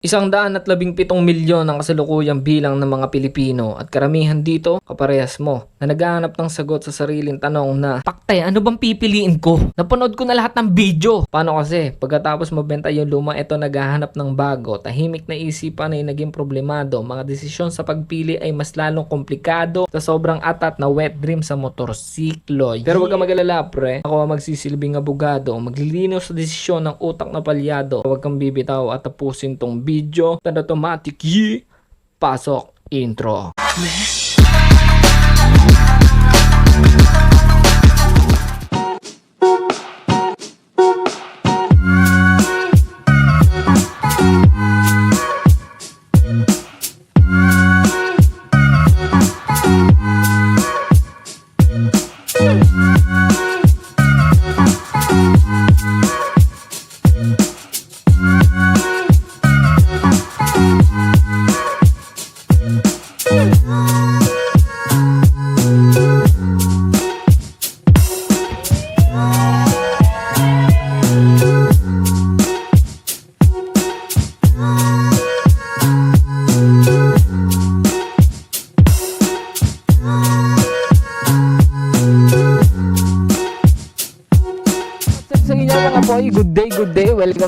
Isang daan at labing pitong milyon ang kasalukuyang bilang ng mga Pilipino at karamihan dito kaparehas mo na naghahanap ng sagot sa sariling tanong na Takte, ano bang pipiliin ko? Napanood ko na lahat ng video. Paano kasi? Pagkatapos mabenta yung luma, ito naghahanap ng bago. Tahimik na isipan ay naging problemado. Mga desisyon sa pagpili ay mas lalong komplikado sa sobrang atat na wet dream sa motorsiklo. Pero wag kang mag-alala pre. Ako ang magsisilbing abogado. Maglilinaw sa desisyon ng utak na palyado. Huwag kang bibitaw at tapusin tong video. Tan automatic yi. Pasok intro. Sa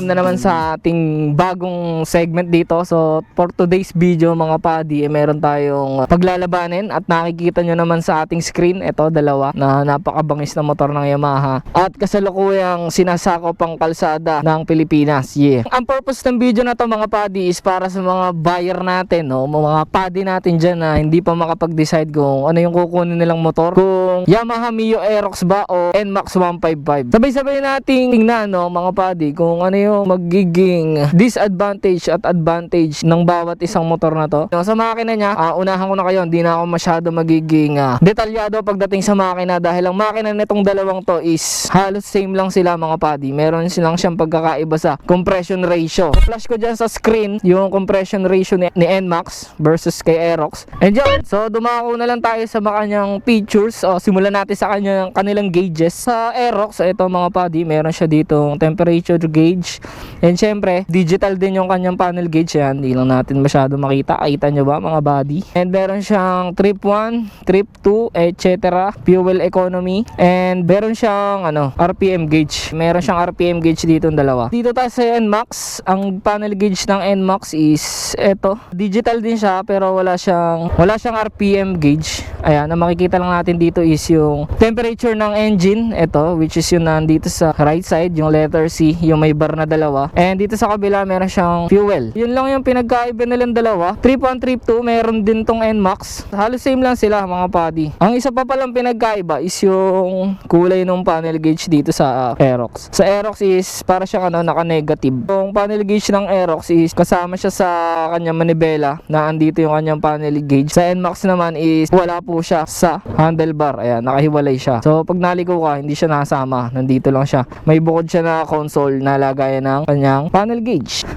Welcome na naman sa ating bagong segment dito. So, for today's video mga padi, eh, meron tayong paglalabanin at nakikita nyo naman sa ating screen, ito dalawa, na napakabangis na motor ng Yamaha. At kasalukuyang sinasakop ang kalsada ng Pilipinas. Yeah. Ang purpose ng video na to mga padi is para sa mga buyer natin, no? mga padi natin dyan na hindi pa makapag-decide kung ano yung kukunin nilang motor. Kung Yamaha Mio Aerox ba o NMAX 155. Sabay-sabay nating tingnan no, mga padi kung ano yung magiging disadvantage at advantage ng bawat isang motor na to. No, sa makina niya, ah, unahan ko na kayo, hindi na ako masyado magiging ah, detalyado pagdating sa makina dahil ang makina nitong dalawang to is halos same lang sila mga padi. Meron silang siyang pagkakaiba sa compression ratio. Flash ko dyan sa screen yung compression ratio ni, ni NMAX versus kay Aerox. And yun, so dumako na lang tayo sa makanyang features. O, simulan natin sa kanyang kanilang gauges. Sa Aerox, ito mga padi, meron siya ditong temperature gauge. And syempre, digital din yung kanyang panel gauge yan. Hindi lang natin masyado makita. Kita nyo ba mga body? And meron siyang trip 1, trip 2, etc. Fuel economy. And meron siyang ano, RPM gauge. Meron siyang RPM gauge dito yung dalawa. Dito tayo sa NMAX. Ang panel gauge ng NMAX is eto. Digital din siya pero wala siyang wala siyang RPM gauge. Ayan, ang makikita lang natin dito is yung temperature ng engine. Ito, which is yung nandito sa right side, yung letter C, yung may bar na dalawa. And dito sa kabila, meron siyang fuel. Yun lang yung pinagkaiba nilang dalawa. Trip 1, trip 2, meron din tong NMAX. Halos same lang sila mga padi. Ang isa pa palang pinagkaiba is yung kulay ng panel gauge dito sa uh, Aerox. Sa Aerox is para siyang ano, naka-negative. Yung panel gauge ng Aerox is kasama siya sa kanyang manibela na andito yung kanyang panel gauge. Sa NMAX naman is wala po siya sa handlebar. Ayan, nakahiwalay siya. So pag naliko ka, hindi siya nasama. Nandito lang siya. May bukod siya na console na lagayan ng kanyang panel gauge.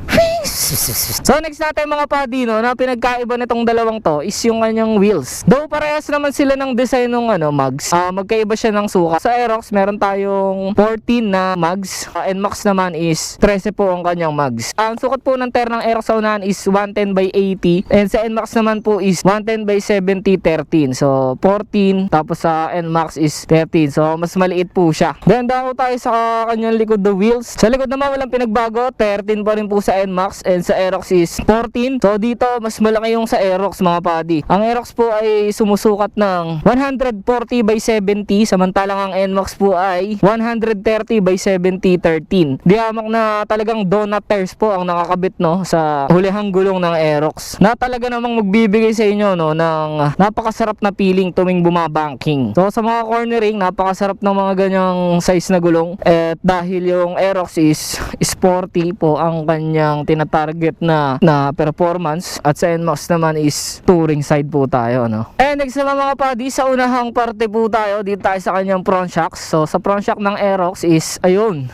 So next natin mga padino na pinagkaiba nitong dalawang to is yung kanyang wheels. Though parehas naman sila ng design ng ano mags. Ah, magkaiba siya ng sukat. Sa Aerox meron tayong 14 na mags. Uh, NMAX naman is 13 po ang kanyang mags. Ang sukat po ng tire ng Aerox sa unahan is 110 by 80 and sa NMAX naman po is 110 by 70 13. So 14 tapos sa NMAX is 13. So mas maliit po siya. Then dako tayo sa kanyang likod the wheels. Sa likod naman walang pinagbago. 13 pa rin po sa NMAX and sa Aerox is 14. So dito mas malaki yung sa Aerox mga padi. Ang Aerox po ay sumusukat ng 140 by 70 samantalang ang NMAX po ay 130 by 70 13. Diamak na talagang donut tires po ang nakakabit no sa hulihang gulong ng Aerox. Na talaga namang magbibigay sa inyo no ng napakasarap na feeling tuwing bumabanking. So sa mga cornering napakasarap ng mga ganyang size na gulong. At dahil yung Aerox is sporty po ang kanyang tinatarget na na performance at sa NMAX naman is touring side po tayo no. And next naman mga padi sa unahang parte po tayo dito tayo sa kanyang front shocks. So sa front shock ng Aerox is ayun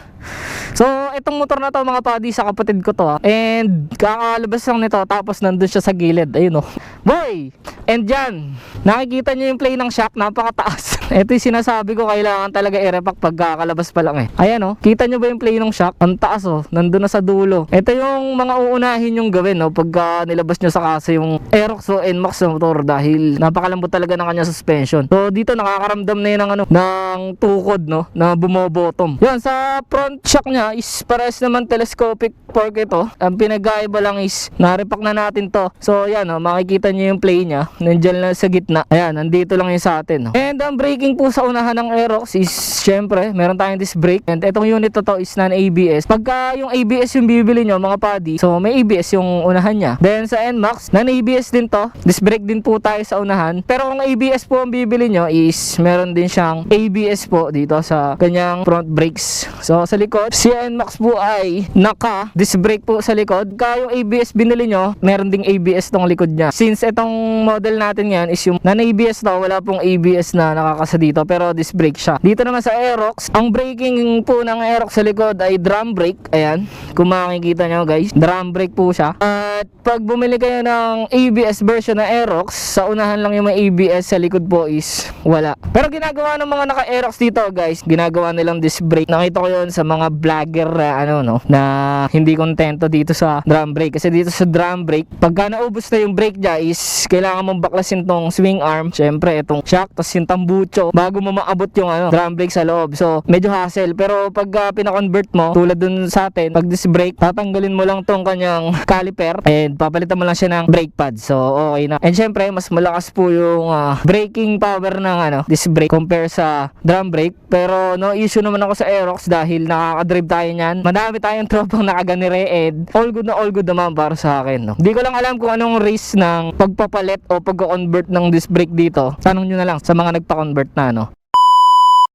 So, itong motor na to mga padi sa kapatid ko to ha. And kakalabas lang nito tapos nandun siya sa gilid. Ayun oh. Boy! And dyan, nakikita nyo yung play ng shock, napakataas. Ito yung sinasabi ko, kailangan talaga i-repack pagkakalabas pa lang eh. Ayan oh, kita nyo ba yung play ng shock? Ang taas oh, nandun na sa dulo. Ito yung mga uunahin yung gawin no, pagka nilabas nyo sa kasa yung Aerox o NMAX motor dahil napakalambot talaga ng kanya suspension. So dito nakakaramdam na yun ng ano, ng tukod no, na bumobottom. Yan, sa front shock niya is pares naman telescopic fork ito. Ang pinagkaiba lang is narepack na natin to. So yan oh, makikita nyo yung play niya. Nandiyan lang sa gitna. Ayan, nandito lang yung sa atin. No? And ang braking po sa unahan ng Aerox is syempre, meron tayong disc brake. And itong unit na to is non-ABS. Pagka yung ABS yung bibili nyo mga paddy, so may ABS yung unahan niya. Then sa NMAX, non-ABS din to. Disc brake din po tayo sa unahan. Pero kung ABS po ang bibili nyo is meron din siyang ABS po dito sa kanyang front brakes. So sa likod, si NMAX po ay naka disc brake po sa likod. Kaya yung ABS binili nyo, meron ding ABS tong likod niya. Since itong model natin ngayon is yung non-ABS daw, wala pong ABS na nakakasa dito pero disc brake siya. Dito naman sa Aerox, ang braking po ng Aerox sa likod ay drum brake. Ayan, kung makikita nyo guys, drum brake po siya. At pag bumili kayo ng ABS version ng Aerox, sa unahan lang yung may ABS, sa likod po is wala. Pero ginagawa ng mga naka-Aerox dito guys, ginagawa nilang disc brake. Nakita ko yun sa mga vlogger na ano no, na hindi kontento dito sa drum brake. Kasi dito sa drum brake, pagka naubos na yung brake niya is kailangan mong baklasin tong swing arm, syempre itong shock, tapos yung tambucho, bago mo maabot yung ano, drum brake sa loob. So, medyo hassle. Pero pag uh, pina-convert mo, tulad dun sa atin, pag disc brake, tatanggalin mo lang tong kanyang caliper and papalitan mo lang siya ng brake pad. So, okay na. And syempre, mas malakas po yung ah, braking power ng ano, disc brake compare sa drum brake. Pero no issue naman ako sa Aerox dahil nakakadrive tayo niyan. Madami tayong tropang nakaganire and all good na all good naman para sa akin. No? Hindi ko lang alam kung anong risk ng pagpapalit o pagko-convert ng disc brake dito. Tanong nyo na lang sa mga nagpa-convert na no.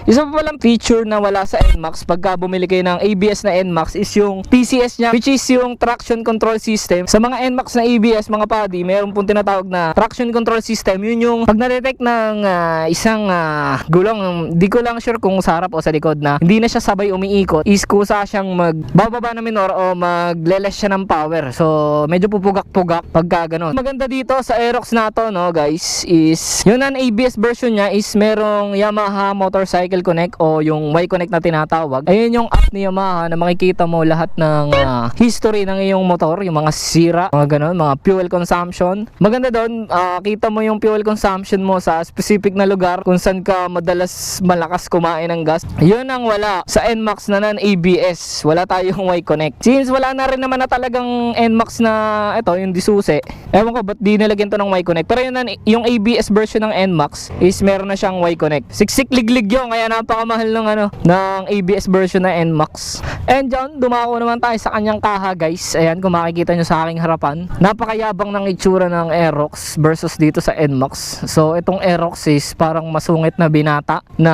Isa pa palang feature na wala sa NMAX pagka bumili kayo ng ABS na NMAX is yung TCS niya which is yung traction control system. Sa mga NMAX na ABS mga paddy, meron pong tinatawag na traction control system. Yun yung pag na-detect ng ah, isang ah, gulong, di ko lang sure kung sa harap o sa likod na hindi na siya sabay umiikot, is kusa siyang magbababa na minor o magleles siya ng power. So medyo pupugak-pugak pagka ganun. Maganda dito sa Aerox na to no guys is yung non-ABS version niya is merong Yamaha Motorcycle Connect o yung Y-Connect na tinatawag. Ayun yung app ni Yamaha na makikita mo lahat ng ah, history ng iyong motor, yung mga sira, mga ganun, mga fuel consumption. Maganda doon, ah, kita mo yung fuel consumption mo sa specific na lugar kung saan ka madalas malakas kumain ng gas. Yun ang wala sa NMAX na non-ABS. Wala tayong Y-Connect. Since wala na rin naman na talagang NMAX na ito, yung disuse. Ewan ko ba't di nilagyan to ng Y-Connect. Pero yun, yung ABS version ng NMAX is meron na siyang Y-Connect. Siksik liglig yun, kaya napakamahal ng ano, ng ABS version na NMAX. And dyan, dumako naman tayo sa kanyang kaha guys. Ayan, kung makikita nyo sa aking harapan. Napakayabang ng itsura ng Aerox versus dito sa NMAX. So, itong Aerox is parang masungit na binata na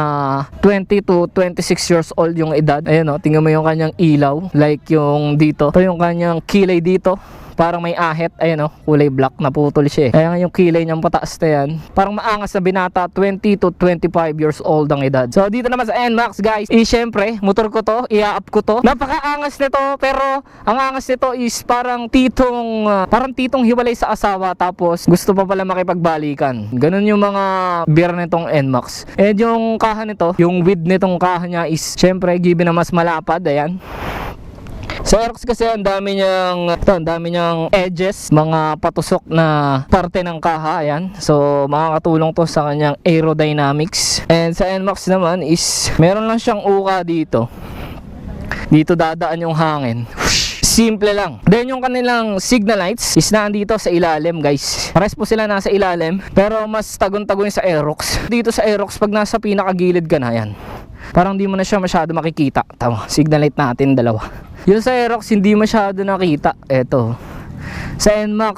20 to 26 years old yung edad. Ayan o, tingnan mo yung kanyang ilaw. Like yung dito. Ito yung kanyang kilay dito parang may ahit, ayan o, kulay black, naputol siya eh. Kaya nga yung kilay niyang pataas na yan, parang maangas na binata, 20 to 25 years old ang edad. So dito naman sa NMAX guys, eh syempre, motor ko to, i-up ko to. Napakaangas nito, pero ang angas nito is parang titong, ah, parang titong hiwalay sa asawa, tapos gusto pa pala makipagbalikan. Ganun yung mga beer nitong NMAX. And yung kaha nito, yung width nitong kaha niya is syempre, given na mas malapad, ayan. Sa Aerox kasi ang dami niyang ito, ang dami niyang edges, mga patusok na parte ng kaha, ayan. So makakatulong to sa kanyang aerodynamics. And sa NMAX naman is meron lang siyang uka dito. Dito dadaan yung hangin. Simple lang. Then yung kanilang signal lights is nandito sa ilalim guys. Pares po sila nasa ilalim pero mas tagon-tagon sa Aerox. Dito sa Aerox pag nasa pinakagilid ka na yan. Parang di mo na siya masyado makikita. Tama, signal light natin dalawa. Yung sa Aerox hindi masyado nakita. Eto. Sa NMAX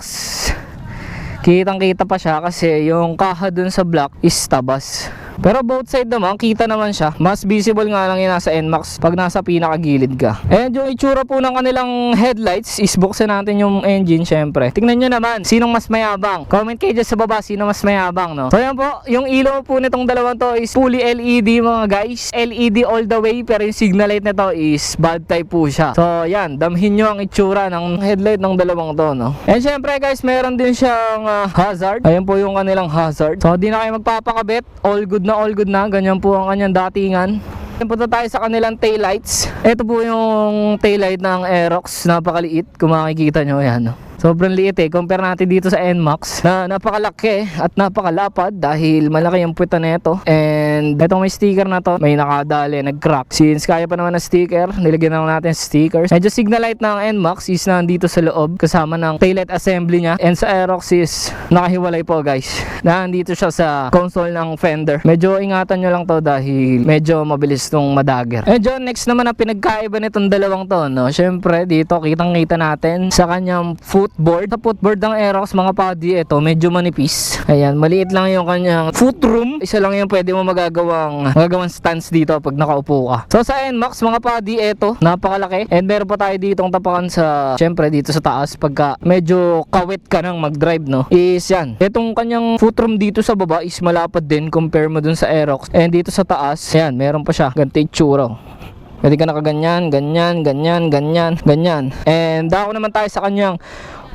kitang kita pa siya kasi yung kaha dun sa block is tabas. Pero both side naman, kita naman siya. Mas visible nga lang yung nasa NMAX pag nasa pinakagilid ka. And yung itsura po ng kanilang headlights is buksan natin yung engine syempre. Tingnan nyo naman, sinong mas mayabang? Comment kayo dyan sa baba, sino mas mayabang, no? So yan po, yung ilaw po nitong dalawang to is fully LED mga guys. LED all the way, pero yung signal light nito is bad type po siya. So yan, damhin nyo ang itsura ng headlight ng dalawang to, no? And syempre guys, meron din siyang ah, hazard. Ayan po yung kanilang hazard. So di na kayo magpapakabit. All good na all good na. Ganyan po ang kanyang datingan. Punta tayo sa kanilang taillights. Ito po yung taillight ng Aerox. Napakaliit. Kung makikita nyo, ayan. Sobrang liit eh. Compare natin dito sa NMAX na napakalaki at napakalapad dahil malaki yung puweta nito. And itong may sticker na to, may nakadali, nag-crack. Since kaya pa naman ng sticker, nilagyan na lang natin stickers. Medyo signal light ng NMAX is nandito sa loob kasama ng taillight assembly niya. And sa Aerox is nakahiwalay po guys. Nandito siya sa console ng fender. Medyo ingatan nyo lang to dahil medyo mabilis tong madagger. John, next naman ang pinagkaiba nitong dalawang to. No? Siyempre, dito kitang kita natin sa kanyang footboard. Sa footboard ng Aerox mga padi, ito medyo manipis. Ayan, maliit lang yung kanyang foot room. Isa lang yung pwede mo magagawang, magagawang stance dito pag nakaupo ka. So sa NMAX mga padi, ito, napakalaki. And meron pa tayo ditong tapakan sa, syempre dito sa taas pagka medyo kawit ka nang mag-drive, no? Is yan. Itong kanyang foot room dito sa baba is malapad din compare mo dun sa Aerox. And dito sa taas, yan, meron pa siya. Ganito yung tsura. Pwede ka nakaganyan, ganyan, ganyan, ganyan, ganyan. And dako naman tayo sa kanyang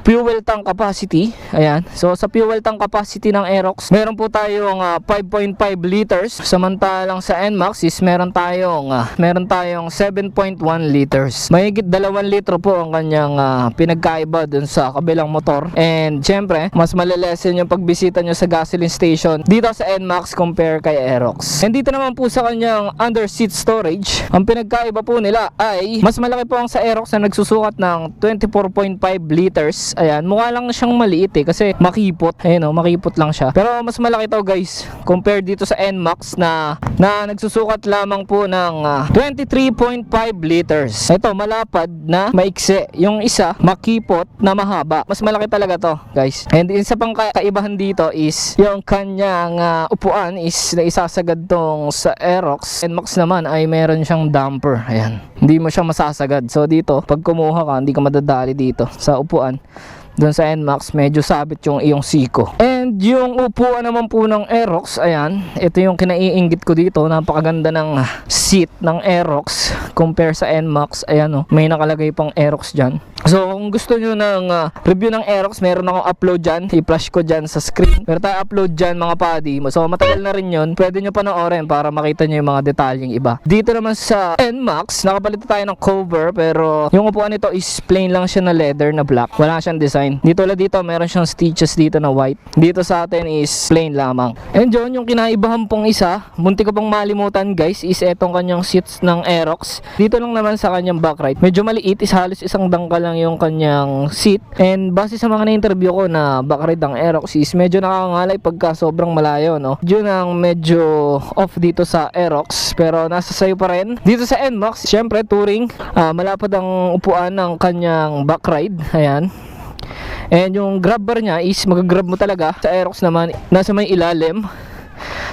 fuel tank capacity. Ayan. So sa fuel tank capacity ng Aerox, meron po tayong ah, 5.5 liters. Samantalang sa NMAX is meron tayong ah, meron tayong 7.1 liters. Mahigit 2 litro po ang kanyang ah, pinagkaiba dun sa kabilang motor. And syempre, mas malilesen yung pagbisita nyo sa gasoline station dito sa NMAX compare kay Aerox. And dito naman po sa kanyang under seat storage, ang pinagkaiba po nila ay mas malaki po ang sa Aerox na nagsusukat ng 24.5 liters. Ayan, mukha lang siyang maliit eh kasi makipot. Ayan o, makipot lang siya. Pero mas malaki to guys compared dito sa NMAX na na nagsusukat lamang po ng ah, 23.5 liters. Ito, malapad na maiksi. Yung isa, makipot na mahaba. Mas malaki talaga to guys. And isa pang ka- kaibahan dito is yung kanyang ah, upuan is na isasagad tong sa Aerox. NMAX naman ay meron siyang damper. Ayan. Hindi mo siya masasagad. So dito, pag kumuha ka, hindi ka madadali dito sa upuan. Doon sa NMAX, medyo sabit yung iyong siko. And yung upuan naman po ng Aerox, ayan, ito yung kinaiinggit ko dito. Napakaganda ng seat ng Aerox compare sa NMAX. Ayan oh, may nakalagay pang Aerox dyan. So kung gusto nyo ng ah, review ng Aerox, meron akong upload dyan. I-flash ko dyan sa screen. Meron tayo upload dyan mga padi. So matagal na rin yun. Pwede nyo panoorin para makita nyo yung mga detalyeng iba. Dito naman sa NMAX, nakapalit tayo ng cover pero yung upuan nito is plain lang siya na leather na black. Wala siyang design. Dito ulit dito, meron siyang stitches dito na white. Dito sa atin is plain lamang. And yun, yung kinaibahan pong isa, munti ko pang malimutan guys, is etong kanyang seats ng Aerox. Dito lang naman sa kanyang backride. Medyo maliit, is halos isang dangkal lang yung kanyang seat. And base sa mga na-interview ko na backride ng Aerox is medyo nakakangalay pagka sobrang malayo, no? Yun ang medyo off dito sa Aerox. Pero nasa sayo pa rin. Dito sa NMAX, syempre touring, ah, malapad ang upuan ng kanyang backride. Ayan. And yung grab bar niya is magagrab mo talaga. Sa Aerox naman, nasa may ilalim.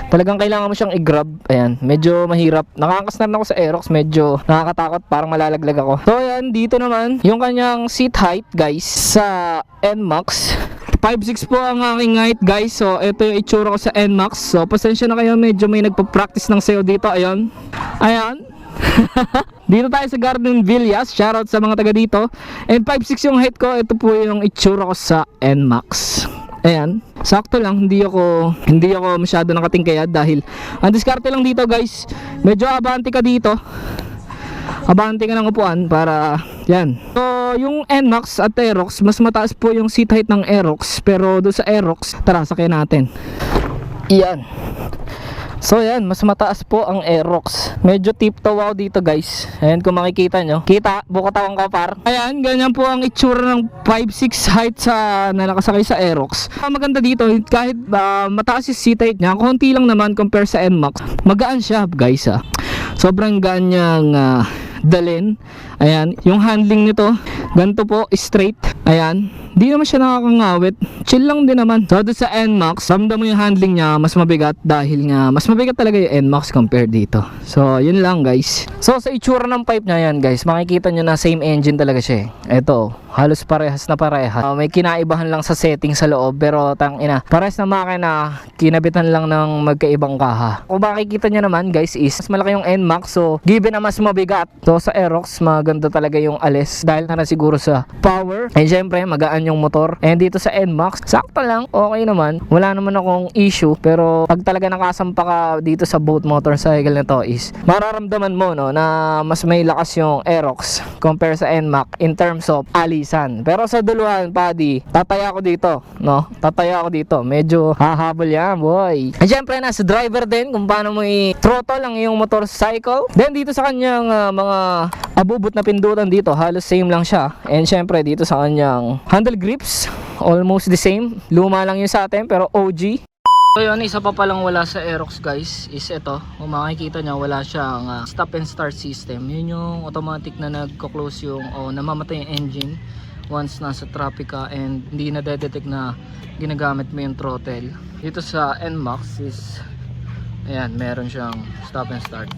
Talagang kailangan mo siyang i-grab. Ayan, medyo mahirap. Nakakasnar na ako sa Aerox, medyo nakakatakot, parang malalaglag ako. So ayan, dito naman, yung kanyang seat height, guys, sa NMAX. 5'6 po ang aking height guys. So ito yung itsura ko sa NMAX. So pasensya na kayo. Medyo may nagpa-practice ng sayo dito. Ayan. Ayan. Dito tayo sa Garden Villas. Shoutout sa mga taga dito. And 5'6 yung height ko. Ito po yung itsura ko sa NMAX Ayan, sakto lang, hindi ako hindi ako masyado nakatingkayad dahil ang diskarte lang dito guys, medyo abante ka dito. Abante ka ng upuan para yan. So, yung NMAX at Aerox, mas mataas po yung seat height ng Aerox, pero do sa Aerox, tara sakyan natin. Yan. So yan, mas mataas po ang Aerox. Medyo tiptoe wow dito guys. Ayan kung makikita nyo. Kita, bukatawang kapar. Ayan, ganyan po ang itsura ng 5'6 height sa na nakasakay sa Aerox. Ang maganda dito, kahit ah, mataas yung seat height niya, konti lang naman compare sa NMAX. Magaan siya guys ah. Sobrang ganyang ah, dalin. Ayan, yung handling nito, ganito po, straight. Ayan, di naman siya nakakangawit. Chill lang din naman. So, doon sa NMAX, ramdam mo yung handling niya mas mabigat dahil nga mas mabigat talaga yung NMAX compared dito. So, yun lang guys. So, sa itsura ng pipe niya yan guys, makikita nyo na same engine talaga siya eh. Ito, halos parehas na parehas. Ah, may kinaibahan lang sa setting sa loob pero tang ina, parehas na makina, kinabitan lang ng magkaibang kaha. Kung makikita nyo naman guys is mas malaki yung NMAX so given na mas mabigat. So sa Aerox maganda talaga yung alis dahil na siguro sa power. And syempre magaan yung motor. And dito sa NMAX, sakto lang, okay naman. Wala naman akong issue pero pag talaga nakasampa ka dito sa boat motorcycle na to is mararamdaman mo no na mas may lakas yung Aerox compare sa NMAX in terms of alisan. Pero sa duluhan, Paddy, tataya ako dito, no? Tataya ako dito. Medyo hahabol yan, boy. And syempre, nasa driver din kung paano mo i-throttle ang iyong motorcycle. Then dito sa kanyang ah, mga abubot na pindutan dito, halos same lang siya. And syempre, dito sa kanyang handle grips, almost the same. Luma lang yun sa atin, pero OG. So yun, isa pa palang wala sa Aerox guys is ito. Kung makikita nyo, wala siyang ah, stop and start system. Yun yung automatic na nagko-close yung o namamatay yung engine once nasa traffic ka and hindi na detect na ginagamit mo yung throttle. Dito sa NMAX is ayan, meron siyang stop and start.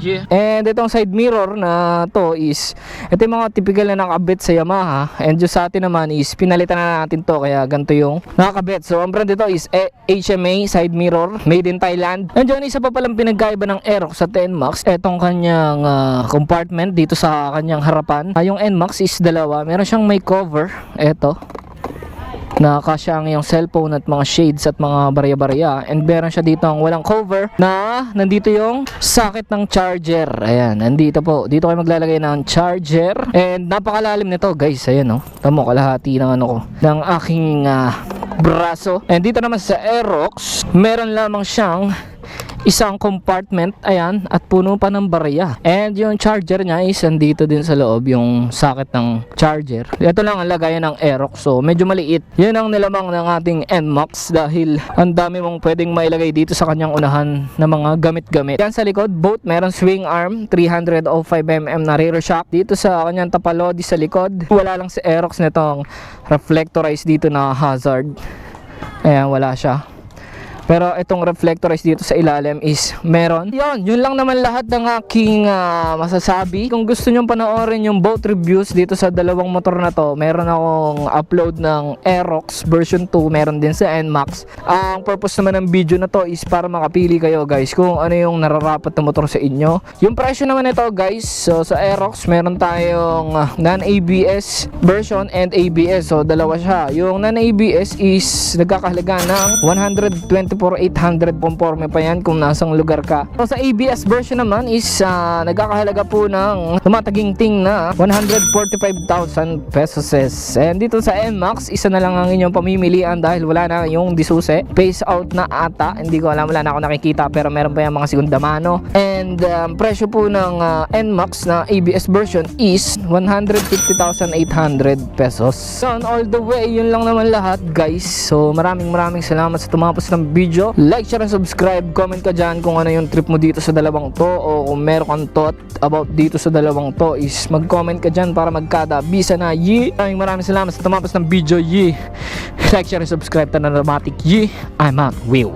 Yeah. And itong side mirror na to is ito yung mga typical na nakabit sa Yamaha and yung sa atin naman is pinalitan na natin to kaya ganito yung nakakabit. So ang brand dito is eh, HMA side mirror made in Thailand. And yun isa pa palang pinagkaiba ng Aerox sa 10 Max etong kanyang ah, compartment dito sa kanyang harapan. Ah, yung NMAX is dalawa. Meron siyang may cover. Eto na kasya ang iyong cellphone at mga shades at mga barya-barya. And meron siya dito ang walang cover na nandito yung socket ng charger. Ayan nandito po. Dito kayo maglalagay ng charger. And napakalalim nito guys. Ayan oh tamo kalahati ng ano ko ng aking ah, braso. And dito naman sa Aerox meron lamang siyang isang compartment ayan at puno pa ng barya and yung charger niya is andito din sa loob yung socket ng charger. Ito lang ang lagayan ng Aerox so medyo maliit. Yun ang nilamang ng ating NMAX dahil ang dami mong pwedeng mailagay dito sa kanyang unahan na mga gamit-gamit. Yan sa likod boat meron swing arm 305mm na rear shock. Dito sa kanyang tapalodi sa likod wala lang si Aerox nitong reflectorized dito na hazard. Ayan wala siya pero itong reflectorize dito sa ilalim is meron. Yun, yun lang naman lahat ng aking ah, masasabi. Kung gusto nyong panoorin yung boat reviews dito sa dalawang motor na to, meron akong upload ng Aerox version 2, meron din sa NMAX. Ang purpose naman ng video na to is para makapili kayo guys kung ano yung nararapat na motor sa inyo. Yung presyo naman nito guys, so sa Aerox meron tayong ah, non-ABS version and ABS. So dalawa siya. Yung non-ABS is nagkakahalaga ng 124,800 conforme pa yan kung nasang lugar ka. So sa ABS version naman is ah, nagkakahalaga po ng tumataginting na 145,000 pesos. And dito sa NMAX, isa na lang ang inyong pamimilian dahil wala na yung disuse. Phase out na ata. Hindi ko alam, wala na ako nakikita pero meron pa yung mga segunda mano. And um, presyo po ng ah, NMAX na ABS version is 150,800 pesos. So all the way, yun lang naman lahat guys. So maraming maraming salamat sa tumapos ng video. Like, share, and subscribe. Comment ka dyan kung ano yung trip mo dito sa dalawang to o kung meron kang thought about dito sa dalawang to is mag-comment ka dyan para magkada. Bisa na, yi! Maraming maraming salamat sa tumapos ng video, yi! Like, share, and subscribe. Tananamatic, yi! I'm out. Will.